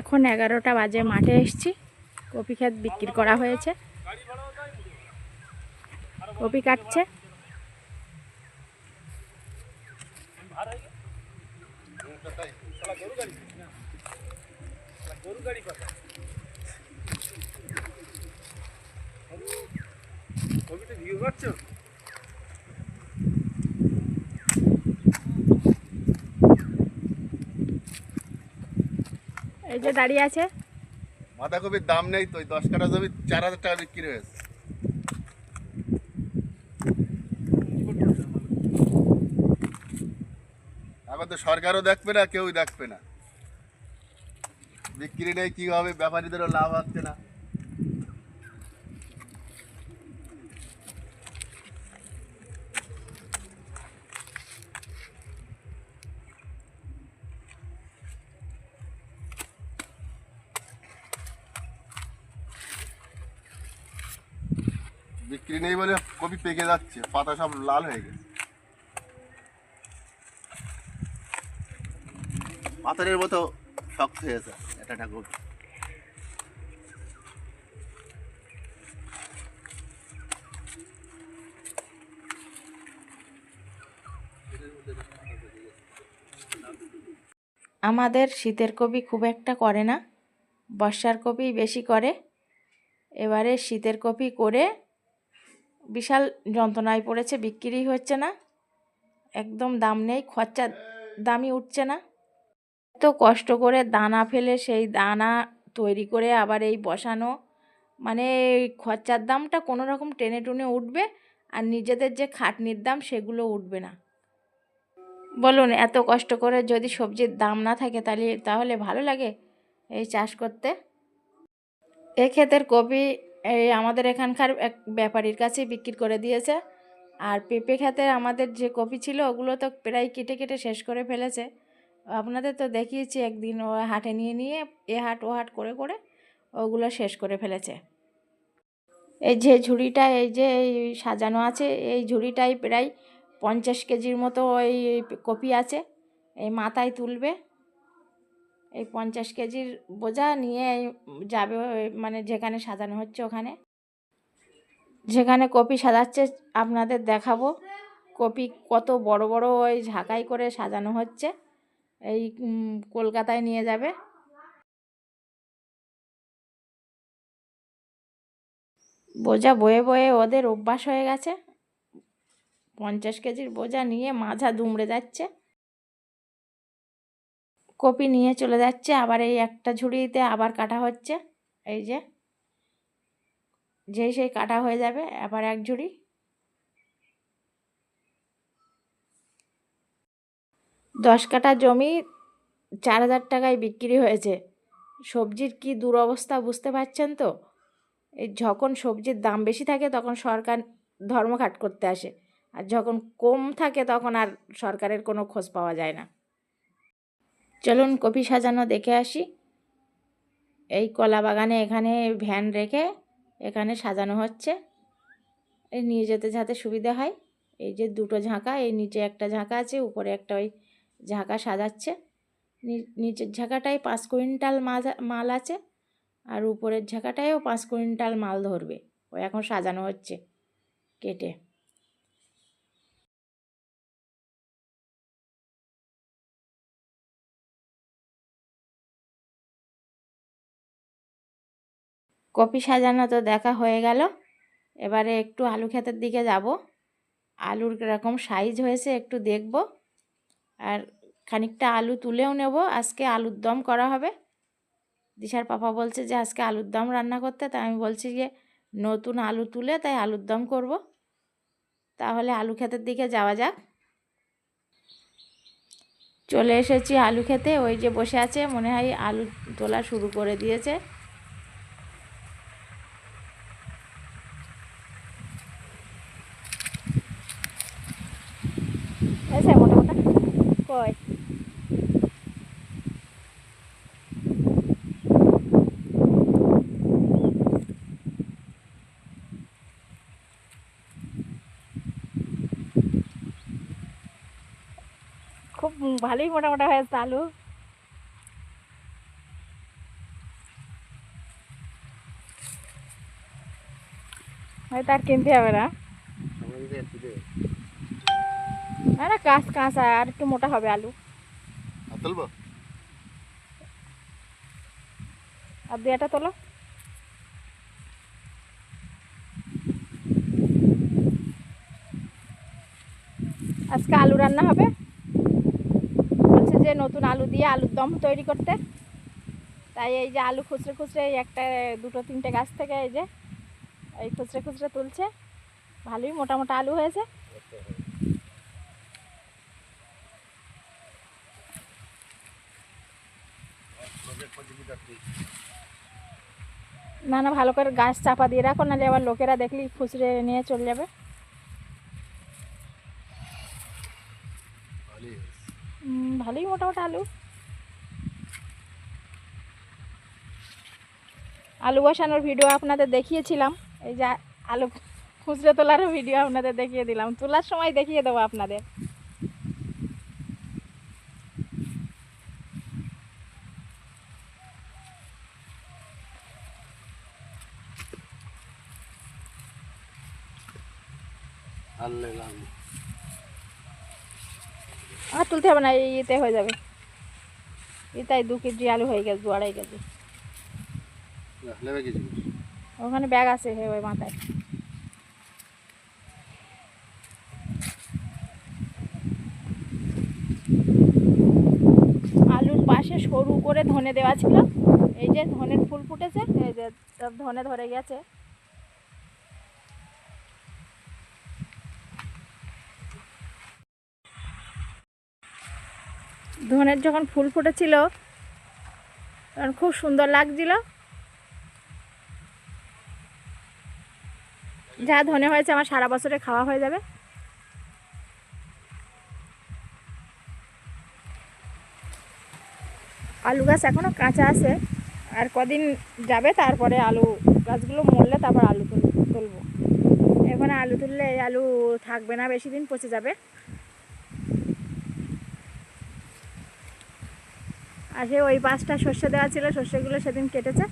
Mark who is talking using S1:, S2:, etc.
S1: এখন এগারোটা বাজে মাঠে এসছি। কপি ক্ষেত বিক্রি করা হয়েছে। কপি কাটছে। এই যে দাঁড়িয়ে আছে।
S2: বাঁধাকপির দাম নেই তো দশ কাটা জমি চার হাজার টাকা বিক্রি হয়েছে। এখন তো সরকারও দেখবে না, কেউই দেখবে না। বিক্রি নেই, কী হবে? ব্যাপারীদেরও লাভ হচ্ছে না। বিক্রি নেই বলে কপি পেকে যাচ্ছে, পাতা সব লাল হয়ে গেছে। পাথরের মতো শক্ত হয়েছে একটা কপি।
S1: আমাদের শীতের কপি খুব একটা করে না, বর্ষার কপি বেশি করে। এবারে শীতের কপি করে বিশাল যন্ত্রণায় পড়েছে, বিক্রি হচ্ছে না। একদম দাম নেই, খরচা দামই উঠছে না। তো কষ্ট করে দানা ফেলে সেই দানা তৈরি করে আবার এই বসানো মানে খরচার দামটা কোনো রকম টেনে টুনে উঠবে আর নিজেদের যে খাটনির দাম সেগুলো উঠবে না। বলুন, এত কষ্ট করে যদি সবজির দাম না থাকে তাহলে তাহলে ভালো লাগে এই চাষ করতে? এ ক্ষেতের কপি এই আমাদের এখানকার এক ব্যাপারীর কাছে বিক্রি করে দিয়েছে। আর পেঁপে খেতে আমাদের যে কপি ছিল, ওগুলো তো প্রায় কেটে কেটে শেষ করে ফেলেছে। আপনাদের তো দেখিয়েছি, একদিন ও হাটে নিয়ে নিয়ে, এ হাট, ও হাট করে করে ওগুলো শেষ করে ফেলেছে। এই যে ঝুড়িটা, এই যে সাজানো আছে, এই ঝুড়িটাই প্রায় পঞ্চাশ কেজির মতো ওই কপি আছে, এই মাথায় তুলবে। এই পঞ্চাশ কেজির বোঝা নিয়ে যাবে মানে যেখানে সাজানো হচ্ছে ওখানে। যেখানে কপি সাজাচ্ছে আপনাদের দেখাবো। কপি কত বড় বড় ওই ঝাঁকাই করে সাজানো হচ্ছে। এই কলকাতায় নিয়ে যাবে। বোঝা বয়ে বয়ে ওদের অভ্যাস হয়ে গেছে। পঞ্চাশ কেজির বোঝা নিয়ে মাঝা দুমড়ে যাচ্ছে। কপি নিয়ে চলে যাচ্ছে। আবার এই একটা ঝুড়িতে আবার কাটা হচ্ছে। এই যে, যেই সেই কাটা হয়ে যাবে, আবার এক ঝুড়ি। দশ কাঠা জমি চার হাজার টাকায় বিক্রি হয়েছে। সবজির কি দুরবস্থা বুঝতে পারছেন তো? এই যখন সবজির দাম বেশি থাকে তখন সরকার ধর্মঘাট করতে আসে। আর যখন কম থাকে তখন আর সরকারের কোনো খোঁজ পাওয়া যায় না। চলুন কপি সাজানো দেখে আসি। এই কলা বাগানে এখানে ভ্যান রেখে এখানে সাজানো হচ্ছে। এই নিয়ে যেতে যাতে সুবিধা হয়। এই যে দুটো ঝাঁকা, এই নিচে একটা ঝাঁকা আছে, উপরে একটা ওই ঝাঁকা সাজাচ্ছে। নিচের ঝাঁকাটায় পাঁচ কুইন্টাল মাজা- মাল আছে আর উপরের ঝাঁকাটায়ও পাঁচ কুইন্টাল মাল ধরবে। ও এখন সাজানো হচ্ছে কেটে। কপি সাজানো তো দেখা হয়ে গেল। এবারে একটু আলু ক্ষেতের দিকে যাব। আলুর কীরকম সাইজ হয়েছে একটু দেখব। আর খানিকটা আলু তুলেও নেব। আজকে আলুর দম করা হবে। দিশার পাপা বলছে যে, আজকে আলুর দম রান্না করতে। তাই আমি বলছি যে, নতুন আলু তুলে তাই আলুর দম করব। তাহলে আলু ক্ষেতের দিকে যাওয়া যাক। চলে এসেছি আলু খেতে ওই যে বসে আছে, মনে হয় আলু তোলা শুরু করে দিয়েছে এসে মোটা মোটা কয় খুব ভালোই মোটা মোটা হয়েছে আলু। হয়তো আর কিনতে হবে না। না না কাঁচ কাঁচা আর একটু মোটা হবে আলু।
S3: আর
S1: দু একটা তোলো। আজকে আলু রান্না হবে? যে নতুন আলু দিয়ে আলুর দম তৈরি করতে। তাই এই যে আলু খুচরে খুচরে একটা, দুটো, তিনটে গাছ থেকে এই যে এই খুচরে খুচরে তুলছে। ভালোই মোটা মোটা আলু হয়েছে। না না, ভালো করে গাছ চাপা দিয়ে রাখো, নাহলে আবার লোকেরা দেখলি খুচরে নিয়ে চলে যাবে।
S3: ভালোই
S1: মোটামুটি আলু। আলু বসানোর ভিডিও আপনাদের দেখিয়েছিলাম। এই যে আলু খুচরো তোলারও ভিডিও আপনাদের দেখিয়ে দিলাম। তোলার সময় দেখিয়ে দেবো আপনাদের। আর তুলতে হবে না এই ইতে হয়ে যাবে। এটাই দু কেজি আলু হয়ে গেছে দু আড়াই কেজি। ওখানে ব্যাগ আছে হে ওই মাথায়। আলুর পাশে সরু করে ধনে দেওয়া ছিল এই যে ধনের ফুল ফুটেছে এই যে ধনে ধরে গেছে। ধনের যখন ফুল ফুটেছিল, তখন খুব সুন্দর লাগছিল। যা ধনে হয়েছে আমার সারা বছরে খাওয়া হয়ে যাবে। আলু গাছ এখনও কাঁচা আছে। আর কদিন যাবে, তারপরে আলু গাছগুলো মরলে তারপর আলু তুল তুলবো। এখানে আলু তুললে আলু থাকবে না, বেশি দিন পচে যাবে। আর সে ওই পাঁচটা সর্ষে দেওয়া ছিল সর্ষেগুলো সেদিন কেটেছে।